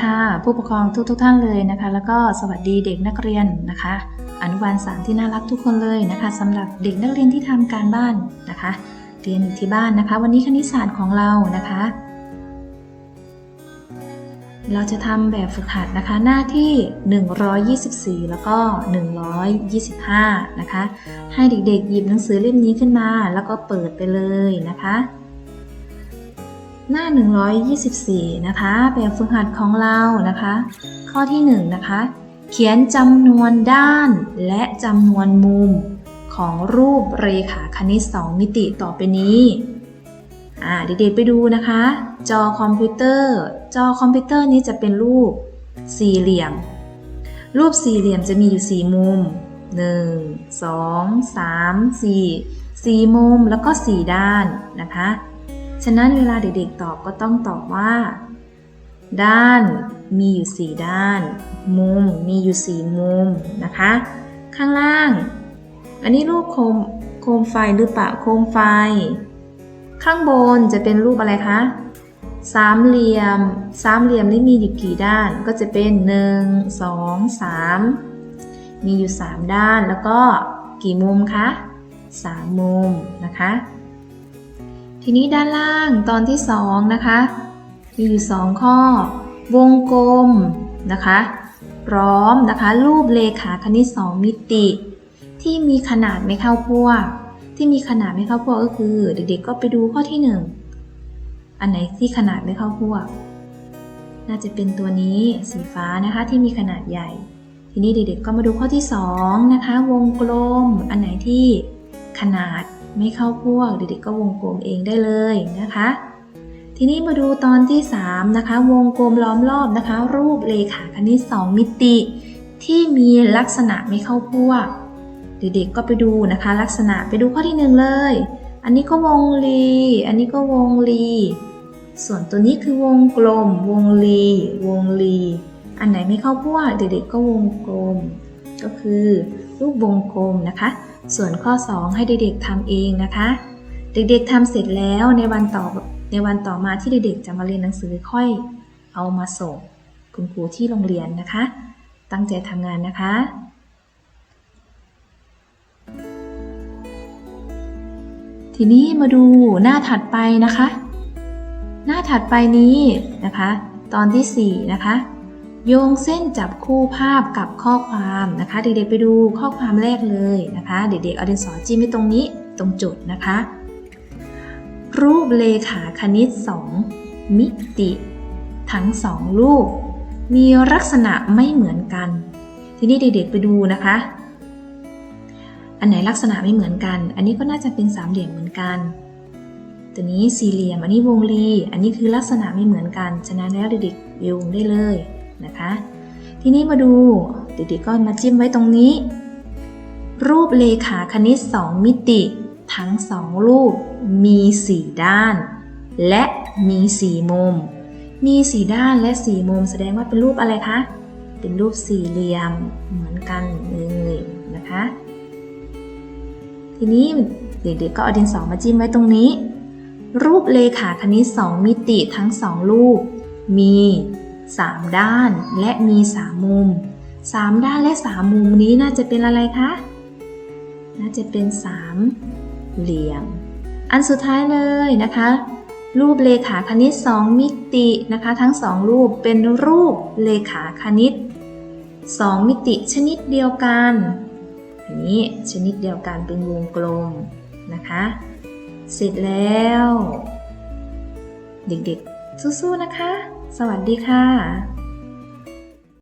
ค่ะ ผู้ปกครองทุกทท่านเลยนะคะ แล้วก็สวัสดีเด็กนักเรียนนะคะ อนุบาลสามที่น่ารักทุกคนเลยนะคะสำหรับเด็กนักเรียนที่ทำการบ้านนะคะ เรียนอยู่ที่บ้านนะคะ วันนี้คณิตศาสตร์ของเรานะคะ เราจะทำแบบฝึกหัดนะคะ หน้าที่ 124 แล้วก็ 125 นะคะ ให้เด็กๆหยิบหนังสือเล่มนี้ขึ้นมา แล้วก็เปิดไปเลยนะคะ หน้า 124 นะคะ แบบฝึกหัดของเรานะคะ ข้อที่ 1 นะคะ เขียนจำนวนด้านและจำนวนมุมของรูปเรขาคณิต 2 มิติต่อไปนี้อ่าเด็กๆไปดูนะคะ จอคอมพิวเตอร์ จอคอมพิวเตอร์นี้จะเป็นรูปสี่เหลี่ยม รูปสี่เหลี่ยมจะมีอยู่สี่มุม 1 2 3 4 4 มุมแล้วก็ 4 ด้านนะคะ ฉะนั้นเวลาเด็กๆตอบก็ต้องตอบว่า ด้านมีอยู่ 4 ด้าน มุมมีอยู่ 4 มุมนะคะ ข้างล่าง อันนี้รูปโคมโคมไฟหรือเปล่าโคมไฟ ข้างบนจะเป็นรูปอะไรคะสามเหลี่ยม สามเหลี่ยมนี่มีอยู่กี่ด้านก็จะเป็น 1 2 3 มีอยู่ 3 ด้านแล้วก็กี่มุมคะ 3 มุมนะคะ ทีนี้ด้านล่างตอนที่ 2 นะคะ มีอยู่ 2 ข้อ วงกลมนะคะ พร้อมนะคะ รูปเลขาคณิต 2 มิติ ที่มีขนาดไม่เข้าพวก ที่มีขนาดไม่เข้าพวกก็คือ เด็กๆก็ไปดูข้อที่ 1 อันไหนที่ขนาดไม่เข้าพวก น่าจะเป็นตัวนี้สีฟ้านะคะที่มีขนาดใหญ่ ทีนี้เด็กๆก็มาดูข้อที่ 2 นะคะ วงกลมอันไหนที่ขนาด ไม่เข้าพวกเด็กๆก็วงกลมเองได้เลยนะคะ ทีนี้มาดูตอนที่ 3 นะคะ วงกลมล้อมรอบนะคะ รูปเลขาคณิต 2 มิติ ที่มีลักษณะไม่เข้าพวก เด็กๆก็ไปดูนะคะ ลักษณะไปดูข้อที่หนึ่งเลย อันนี้ก็วงรี อันนี้ก็วงรี ส่วนตัวนี้คือวงกลม วงรี วงรี อันไหนไม่เข้าพวก เด็กๆก็วงกลม ก็คือ รูปวงกลมนะคะ ส่วนข้อ 2 ให้เด็กๆทำเองนะคะ เด็กๆทำเสร็จแล้วในวันต่อในวันต่อมาที่เด็กๆจะมาเรียนหนังสือค่อยเอามาส่งคุณครูที่โรงเรียนนะคะ ตั้งใจทำงานนะคะทีนี้มาดูหน้าถัดไปนะคะ หน้าถัดไปนี้นะคะ ตอนที่ 4 นะคะ โยงเส้นจับคู่ภาพกับข้อความนะคะ เด็กๆไปดูข้อความแรกเลยนะคะ เด็กๆเอาดินสอจิ้มไว้ตรงนี้ตรงจุดนะคะ รูปเลขาคณิต 2 มิติ ทั้ง 2 รูป มีลักษณะไม่เหมือนกัน ทีนี้เด็กๆไปดูนะคะ อันไหนลักษณะไม่เหมือนกัน อันนี้ก็น่าจะเป็นสามเหลี่ยมเหมือนกันตัวนี้สี่เหลี่ยม อันนี้วงรี อันนี้คือลักษณะไม่เหมือนกัน ฉะนั้นแล้วเด็กๆโยงได้เลย นะคะ ทีนี้มาดูเด็กๆก็มาจิ้มไว้ตรงนี้ รูปเลขาคณิต 2 มิติ ทั้ง 2 รูปมี 4 ด้าน และมี 4 มุม มี 4 ด้านและ 4 มุม แสดงว่าเป็นรูปอะไรคะ เป็นรูปสี่เหลี่ยมเหมือนกันเลยนะคะ ทีนี้เด็กๆก็เอาดินสอมาจิ้มไว้ตรงนี้รูปเลขาคณิต 2 มิติทั้ง 2 รูป มี 3 ด้านและมี 3 มุม 3 ด้านและ 3 มุมนี้น่าจะเป็นอะไรคะ น่าจะเป็น 3 เหลี่ยม อันสุดท้ายเลยนะคะ รูปเลขาคณิต 2 มิตินะคะ ทั้ง 2 รูปเป็นรูปเลขาคณิต 2 มิติชนิดเดียวกันอันนี้ชนิดเดียวกันเป็นวงกลมนะคะ เสร็จแล้ว เด็กๆสู้ๆนะคะ สวัสดีค่ะ